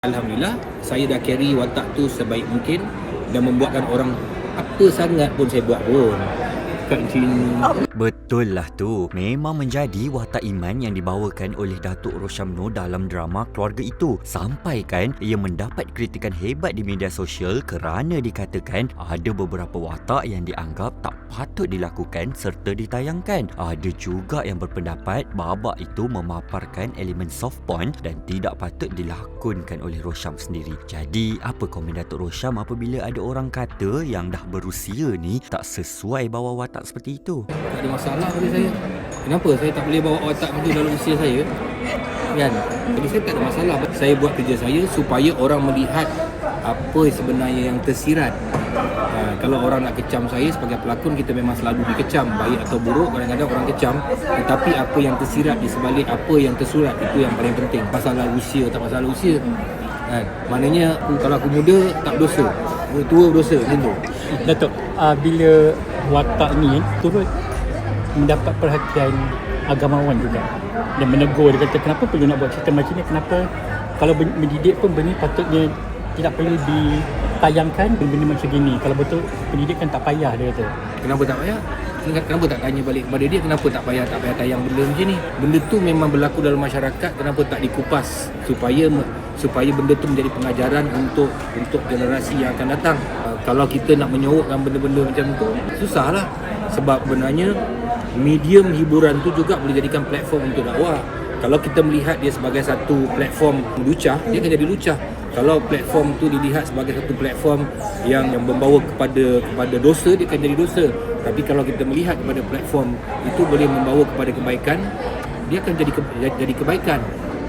Alhamdulillah, saya dah carry watak tu sebaik mungkin dan membuatkan orang apa sangat pun saya buat pun. Betul lah tu. Memang menjadi watak iman yang dibawakan oleh Datuk Roshamno dalam drama keluarga itu. Sampai kan ia mendapat kritikan hebat di media sosial kerana dikatakan ada beberapa watak yang dianggap tak patut dilakukan serta ditayangkan. Ada juga yang berpendapat babak itu memaparkan elemen soft porn dan tidak patut dilakonkan oleh Rosham sendiri. Jadi, apa komen Datuk Rosham apabila ada orang kata yang dah berusia ni tak sesuai bawa watak seperti itu? Tak ada masalah pada saya. Kenapa saya tak boleh bawa watak itu dalam usia saya? Kan? Jadi saya tak ada masalah. Saya buat kerja saya supaya orang melihat apa sebenarnya yang tersirat. Ha, kalau orang nak kecam saya sebagai pelakon kita memang selalu dikecam baik atau buruk kadang-kadang orang kecam. Tetapi apa yang tersirat di sebalik apa yang tersurat itu yang paling penting. Masalah usia tak masalah usia. Kan maknanya aku, kalau aku muda tak berdosa. Aku tua berdosa macam tu. Datuk, uh, bila watak ni turut mendapat perhatian agamawan juga. Dan menegur dia kata kenapa perlu nak buat cerita macam ni? Kenapa? Kalau mendidik pun benda patutnya tidak perlu ditayangkan benda-benda macam gini kalau betul pendidikan tak payah dia kata Kenapa tak payah? Kenapa kenapa tak tanya balik kepada dia kenapa tak payah tak payah tayang benda macam ni? Benda tu memang berlaku dalam masyarakat, kenapa tak dikupas supaya supaya benda tu menjadi pengajaran untuk untuk generasi yang akan datang. Uh, kalau kita nak menyorokkan benda-benda macam tu, susahlah. Sebab benarnya medium hiburan tu juga boleh jadikan platform untuk dakwah. Kalau kita melihat dia sebagai satu platform lucah, dia akan jadi lucah. Kalau platform tu dilihat sebagai satu platform yang yang membawa kepada kepada dosa, dia akan jadi dosa. Tapi kalau kita melihat kepada platform itu boleh membawa kepada kebaikan, dia akan jadi ke, jadi kebaikan.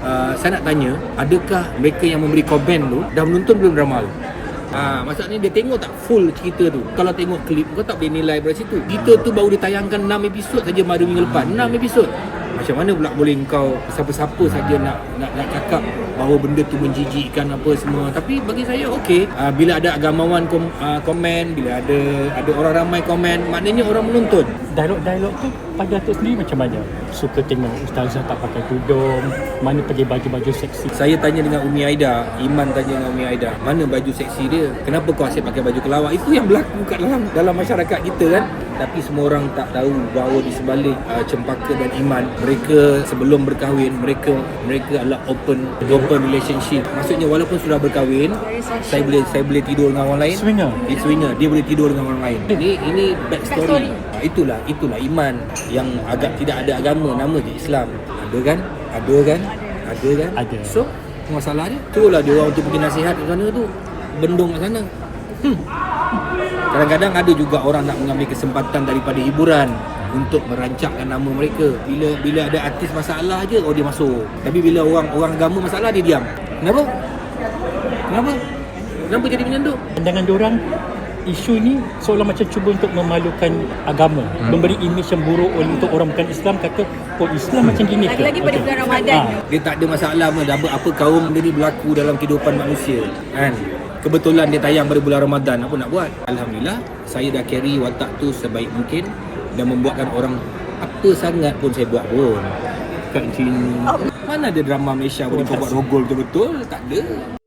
Uh, saya nak tanya, adakah mereka yang memberi komen tu dah menonton belum drama tu? Ha, maksudnya dia tengok tak full cerita tu Kalau tengok klip kau tak boleh nilai dari situ Cerita tu baru ditayangkan 6 episod saja pada minggu lepas 6 episod Macam mana pula boleh kau Siapa-siapa saja nak, nak nak cakap Bahawa benda tu menjijikkan apa semua. Tapi bagi saya okey. Ha, Bila ada agamawan kom, ha, komen Bila ada ada orang ramai komen Maknanya orang menonton dialog-dialog tu pada Datuk sendiri macam mana? Suka tengok ustazah tak pakai tudung mana pakai baju-baju seksi? Saya tanya dengan Umi Aida Iman tanya dengan Umi Aida Mana baju seksi dia? Kenapa kau asyik pakai baju kelawar? Itu yang berlaku kat dalam, dalam masyarakat kita kan Tapi semua orang tak tahu Bahawa di sebalik uh, Cempaka dan Iman Mereka sebelum berkahwin Mereka mereka adalah open Open relationship. Maksudnya walaupun sudah berkahwin Saya boleh saya boleh tidur dengan orang lain. Swinger? Dia swinger dia boleh tidur dengan orang lain. Ini ini back story Ah, itulah itulah iman yang agak tidak ada agama nama je Islam. Ada kan? Ada kan? Ada kan? Ada. so masalah dia itulah dia orang untuk pergi nasihat kat sana tu. Bendung kat sana. Hmm. Kadang-kadang ada juga orang nak mengambil kesempatan daripada hiburan untuk merancangkan nama mereka. Bila bila ada artis masalah je oh dia masuk. Tapi bila orang orang agama masalah dia diam. Kenapa? Kenapa? Kenapa jadi macam tu pandangan diorang isu ni seolah macam cuba untuk memalukan agama. Hmm. memberi imej yang buruk untuk orang bukan Islam kata oh Islam macam gini ke? Lagi-lagi pada bulan Ramadan. Ah, dia tak ada masalah pun apa, apa kaum benda ni berlaku dalam kehidupan manusia kan kebetulan dia tayang pada bulan Ramadan. Apa nak buat? Alhamdulillah saya dah carry watak tu sebaik mungkin dan membuatkan orang apa sangat pun saya buat pun. Kak Cin mana ada drama Malaysia boleh buat rogol betul-betul? Tak ada